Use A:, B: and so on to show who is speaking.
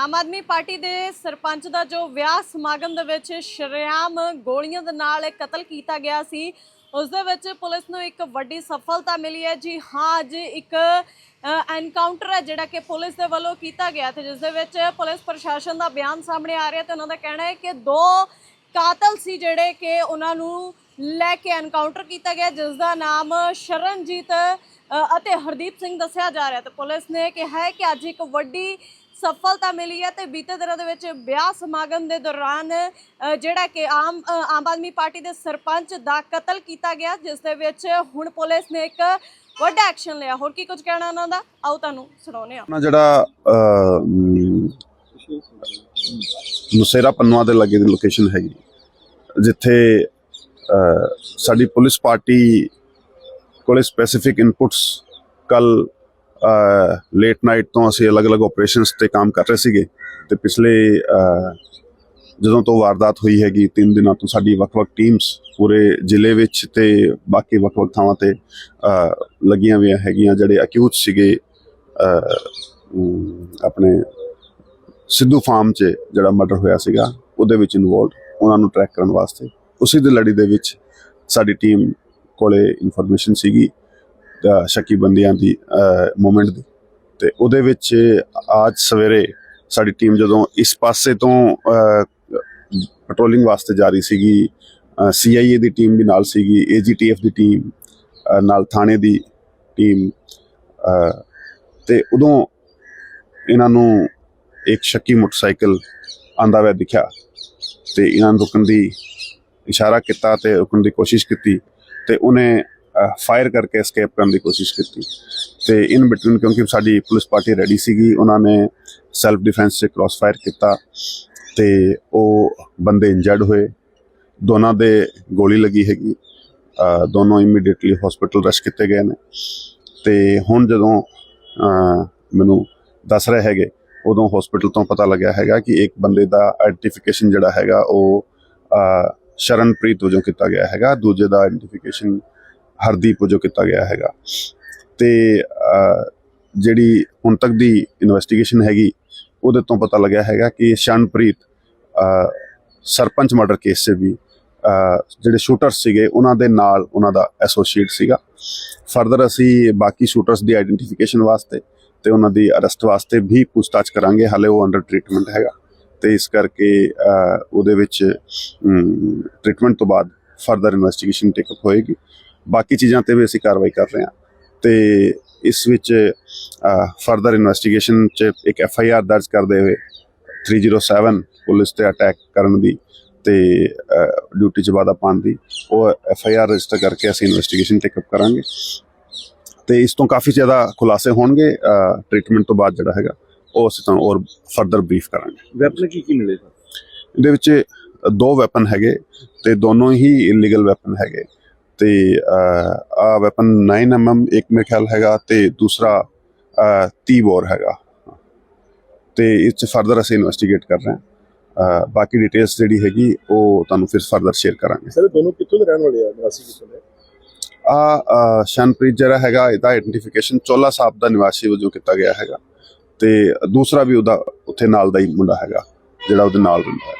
A: Aam Aadmi party ਦੇ ਸਰਪੰਚ ਦਾ ਜੋ ਵਿਆਹ ਸਮਾਗਮ ਦੇ ਵਿੱਚ ਸ਼ਰੇਆਮ ਗੋਲੀਆਂ ਦੇ ਨਾਲ ਕਤਲ ਕੀਤਾ ਗਿਆ ਸੀ, ਉਸ ਦੇ ਵਿੱਚ ਪੁਲਿਸ ਨੂੰ ਇੱਕ ਵੱਡੀ ਸਫਲਤਾ ਮਿਲੀ ਹੈ। ਜੀ ਹਾਂ, ਅੱਜ ਇੱਕ ਐਨਕਾਊਂਟਰ ਹੈ ਜਿਹੜਾ ਕਿ ਪੁਲਿਸ ਦੇ ਵੱਲੋਂ ਕੀਤਾ ਗਿਆ ਤੇ ਜਿਸ ਦੇ ਵਿੱਚ ਪੁਲਿਸ ਪ੍ਰਸ਼ਾਸਨ ਦਾ ਬਿਆਨ ਸਾਹਮਣੇ ਆ ਰਿਹਾ ਤੇ ਉਹਨਾਂ ਦਾ ਕਹਿਣਾ ਹੈ ਕਿ ਦੋ ਕਾਤਲ ਸੀ ਜਿਹੜੇ ਕਿ ਉਹਨਾਂ ਨੂੰ ਲੈ ਕੇ ਐਨਕਾਊਂਟਰ ਕੀਤਾ ਗਿਆ ਜਿਸ ਦਾ ਨਾਮ ਸ਼ਰਨਜੀਤ ਅਤੇ ਹਰਦੀਪ ਸਿੰਘ ਦੱਸਿਆ ਜਾ ਰਿਹਾ ਤੇ ਪੁਲਿਸ ਨੇ ਕਿਹਾ ਹੈ ਕਿ ਅੱਜ ਇੱਕ ਵੱਡੀ ਸਫਲਤਾ ਮਿਲੀ ਹੈ ਤੇ ਬੀਤੇ ਦਿਨਾਂ ਦੇ ਵਿੱਚ ਵਿਆਹ ਸਮਾਗਮ ਦੇ ਦੌਰਾਨ ਜਿਹੜਾ ਕਿ ਆਮ ਆਮ ਆਦਮੀ ਪਾਰਟੀ ਦੇ ਸਰਪੰਚ ਦਾ ਕਤਲ ਕੀਤਾ ਗਿਆ, ਜਿਸ ਦੇ ਵਿੱਚ ਹੁਣ ਪੁਲਿਸ ਨੇ ਇੱਕ ਵੱਡਾ ਐਕਸ਼ਨ ਲਿਆ। ਹੋਰ ਕੀ ਕੁਝ ਕਹਿਣਾ ਉਹਨਾਂ ਦਾ? ਆਓ ਤੁਹਾਨੂੰ ਸੁਣਾਉਂਦੇ ਹਾਂ।
B: ਜਿਹੜਾ ਨੁਸੇਰਾ ਪੰਨਵਾ ਦੇ ਲਾਗੇ ਦੀ ਲੋਕੇਸ਼ਨ ਹੈਗੀ, ਜਿੱਥੇ ਸਾਡੀ ਪੁਲਿਸ ਪਾਰਟੀ ਕੋਲੇ ਸਪੈਸੀਫਿਕ ਇਨਪੁਟਸ ਕੱਲ ਲੇਟ ਨਾਈਟ ਤੋਂ ਅਸੀਂ ਅਲੱਗ-ਅਲੱਗ ਆਪਰੇਸ਼ਨਸ ਤੇ ਕੰਮ ਕਰ ਰਹੇ ਸੀਗੇ ਤੇ ਪਿਛਲੇ ਜਦੋਂ ਤੋਂ ਵਾਰਦਾਤ ਹੋਈ ਹੈਗੀ 3 ਦਿਨਾਂ ਤੋਂ ਸਾਡੀ ਵੱਖ-ਵੱਖ ਟੀਮਸ ਪੂਰੇ ਜ਼ਿਲ੍ਹੇ ਵਿੱਚ ਤੇ ਬਾਕੀ ਵੱਖ-ਵੱਖ ਥਾਵਾਂ ਤੇ ਲੱਗੀਆਂ ਹੋਈਆਂ ਹੈਗੀਆਂ, ਜਿਹੜੇ ਅਕਿਊਜ਼ ਸੀਗੇ ਆਪਣੇ ਸਿੱਧੂ ਫਾਰਮ 'ਚ ਜਿਹੜਾ ਮਰਡਰ ਹੋਇਆ ਸੀਗਾ, ਉਹਦੇ ਵਿੱਚ ਇਨਵੋਲਡ ਉਹਨਾਂ ਨੂੰ ਟਰੈਕ ਕਰਨ ਵਾਸਤੇ। ਉਸੇ ਦੀ ਲੜੀ ਦੇ ਵਿੱਚ ਸਾਡੀ ਟੀਮ ਕੋਲੇ ਇਨਫੋਰਮੇਸ਼ਨ ਸੀਗੀ ਸ਼ੱਕੀ ਬੰਦਿਆਂ ਦੀ ਮੂਵਮੈਂਟ ਦੀ। ਤੇ ਉਹਦੇ ਵਿੱਚ ਅੱਜ ਸਵੇਰੇ ਸਾਡੀ ਟੀਮ ਜਦੋਂ ਇਸ ਪਾਸੇ ਤੋਂ ਪੈਟਰੋਲਿੰਗ ਵਾਸਤੇ ਜਾ ਰਹੀ ਸੀਗੀ ਸੀਆਈਏ ਦੀ ਟੀਮ ਵੀ ਨਾਲ ਸੀਗੀ ਏਜੀਟੀਐਫ ਦੀ ਟੀਮ ਨਾਲ ਥਾਣੇ ਦੀ ਟੀਮ ਅਹ, ਤੇ ਉਦੋਂ ਇਹਨਾਂ ਨੂੰ ਇੱਕ ਸ਼ੱਕੀ ਮੋਟਰਸਾਈਕਲ ਆਂਦਾ ਹੋਇਆ ਦਿਖਿਆ ਤੇ ਇਹਨਾਂ ਨੂੰ ਰੁਕਣ ਦੀ ਇਸ਼ਾਰਾ ਕੀਤਾ ਤੇ ਰੁਕਣ ਦੀ ਕੋਸ਼ਿਸ਼ ਕੀਤੀ ਤੇ ਉਹਨੇ ਫਾਇਰ ਕਰਕੇ ਐਸਕੇਪ ਕਰਨ ਦੀ ਕੋਸ਼ਿਸ਼ ਕੀਤੀ। ਤੇ ਇਨ ਬਿਟਵੀਨ ਕਿਉਂਕਿ ਸਾਡੀ ਪੁਲਿਸ ਪਾਰਟੀ ਰੈਡੀ ਸੀਗੀ, ਉਹਨਾਂ ਨੇ ਸੈਲਫ ਡਿਫੈਂਸ 'ਚ ਕ੍ਰਾਸ ਫਾਇਰ ਕੀਤਾ ਤੇ ਉਹ ਬੰਦੇ ਇੰਜਰਡ ਹੋਏ। ਦੋਨਾਂ ਦੇ ਗੋਲੀ ਲੱਗੀ ਹੈਗੀ। ਦੋਨੋਂ ਇਮੀਡੀਏਟਲੀ ਹਸਪੀਟਲ ਰਸ਼ ਕੀਤੇ ਗਏ ਨੇ। ਤੇ ਹੁਣ ਜਦੋਂ ਮੈਨੂੰ ਦੱਸ ਰਹੇ ਹੈਗੇ, ਉਦੋਂ ਹਸਪੀਟਲ ਤੋਂ ਪਤਾ ਲੱਗਿਆ ਹੈਗਾ ਕਿ ਇੱਕ ਬੰਦੇ ਦਾ ਆਈਡੈਂਟੀਫਿਕੇਸ਼ਨ ਜਿਹੜਾ ਹੈਗਾ ਉਹ ਸ਼ਰਨਪ੍ਰੀਤ ਵਜੋਂ ਕੀਤਾ ਗਿਆ ਹੈਗਾ, ਦੂਜੇ ਦਾ ਆਈਡੈਂਟੀਫਿਕੇਸ਼ਨ ਹਰਦੀਪ ਵਜੋਂ ਕੀਤਾ ਗਿਆ ਹੈਗਾ। ਤੇ ਜਿਹੜੀ ਹੁਣ ਤੱਕ ਦੀ ਇਨਵੈਸਟੀਗੇਸ਼ਨ ਹੈਗੀ, ਉਹਦੇ ਤੋਂ ਪਤਾ ਲੱਗਿਆ ਹੈਗਾ ਕਿ ਸ਼ਰਨਪ੍ਰੀਤ ਸਰਪੰਚ ਮਰਡਰ ਕੇਸ 'ਚ ਵੀ ਜਿਹੜੇ ਸ਼ੂਟਰਸ ਸੀਗੇ, ਉਹਨਾਂ ਦੇ ਨਾਲ ਉਹਨਾਂ ਦਾ ਐਸੋਸੀਏਟ ਸੀਗਾ। ਫਰਦਰ ਅਸੀਂ ਬਾਕੀ ਸ਼ੂਟਰਸ ਦੀ ਆਈਡੈਂਟੀਫਿਕੇਸ਼ਨ ਵਾਸਤੇ ਤੇ ਉਹਨਾਂ ਦੀ ਅਰੈਸਟ ਵਾਸਤੇ ਵੀ ਪੁੱਛਤਾਛ ਕਰਾਂਗੇ, ਹਾਲੇ ਉਹ ਅੰਡਰ ਟ੍ਰੀਟਮੈਂਟ ਹੈਗਾ। ਤੇ ਇਸ ਕਰਕੇ ਉਹਦੇ ਵਿੱਚ ਟ੍ਰੀਟਮੈਂਟ ਤੋਂ ਬਾਅਦ ਫਰਦਰ ਇਨਵੈਸਟੀਗੇਸ਼ਨ ਟੇਕਅਪ ਹੋਏਗੀ। ਬਾਕੀ ਚੀਜ਼ਾਂ ਤੇ ਵੀ ਅਸੀਂ ਕਾਰਵਾਈ ਕਰ ਰਹੇ ਹਾਂ। ਤੇ ਇਸ ਵਿੱਚ ਫਰਦਰ ਇਨਵੈਸਟੀਗੇਸ਼ਨ ਚ ਇੱਕ ਐਫ ਆਈ ਆਰ ਦਰਜ ਕਰਦੇ ਹੋਏ 307 ਪੁਲਿਸ ਤੇ ਅਟੈਕ ਕਰਨ ਦੀ ਤੇ ਡਿਊਟੀ ਚ ਵਾਧਾ ਪਾਉਣ ਦੀ, ਉਹ ਐਫ ਆਈ ਆਰ ਰਜਿਸਟਰ ਕਰਕੇ ਅਸੀਂ ਇਨਵੈਸਟੀਗੇਸ਼ਨ ਟੇਕਅਪ ਕਰਾਂਗੇ। ਤੇ ਇਸ ਤੋਂ ਕਾਫੀ ਜ਼ਿਆਦਾ ਖੁਲਾਸੇ ਹੋਣਗੇ ਟ੍ਰੀਟਮੈਂਟ ਤੋਂ ਬਾਅਦ ਜਿਹੜਾ ਹੈਗਾ। ਉਹ ਅਸੀਂ ਤੁਹਾਨੂੰ ਹੋਰ ਫਰਦਰ ਬਰੀਫ ਕਰਾਂਗੇ।
C: ਵੈਪਨ ਕੀ ਕੀ ਮਿਲੇ
B: ਇਹਦੇ ਵਿੱਚ ਦੋ ਵੈਪਨ ਹੈਗੇ ਤੇ ਦੋਨੋਂ ਹੀ ਇਲੀਗਲ ਵੈਪਨ ਹੈਗੇ ਤੇ ਆ ਵੈਪਨ 9mm ਇੱਕ ਮੇਰੇ ਖਿਆਲ ਹੈਗਾ ਤੇ ਦੂਸਰਾ ਅਹ, 30 ਬੋਰ ਹੈਗਾ। ਤੇ ਇਸ ਚ ਫਰਦਰ ਅਸੀਂ ਇਨਵੈਸਟੀਗੇਟ ਕਰ ਰਹੇ ਹਾਂ। ਬਾਕੀ ਡਿਟੇਲਸ ਜਿਹੜੀ ਹੈਗੀ ਉਹ ਤੁਹਾਨੂੰ ਫਿਰ ਫਰਦਰ ਸ਼ੇਅਰ ਕਰਾਂਗੇ।
C: ਸਰ ਦੋਨੋਂ ਕਿੱਥੋਂ ਦੇ ਰਹਿਣ ਵਾਲੇ ਆ? ਨਿਵਾਸੀ ਕਿੱਥੋਂ ਦੇ?
B: ਆ ਸ਼ਨਪ੍ਰੀਤ ਜਿਹੜਾ ਹੈਗਾ ਇਹਦਾ ਆਈਡੈਂਟੀਫਿਕੇਸ਼ਨ ਚੋਲਾ ਸਾਹਿਬ ਦਾ ਨਿਵਾਸੀ ਵਜੋਂ ਕੀਤਾ ਗਿਆ ਹੈਗਾ। ਤੇ ਦੂਸਰਾ ਵੀ ਉਹਦਾ ਉੱਥੇ ਨਾਲ ਦਾ ਹੀ ਮੁੰਡਾ ਹੈਗਾ, ਜਿਹੜਾ ਉਹਦੇ ਨਾਲ ਰਹਿੰਦਾ ਹੈ।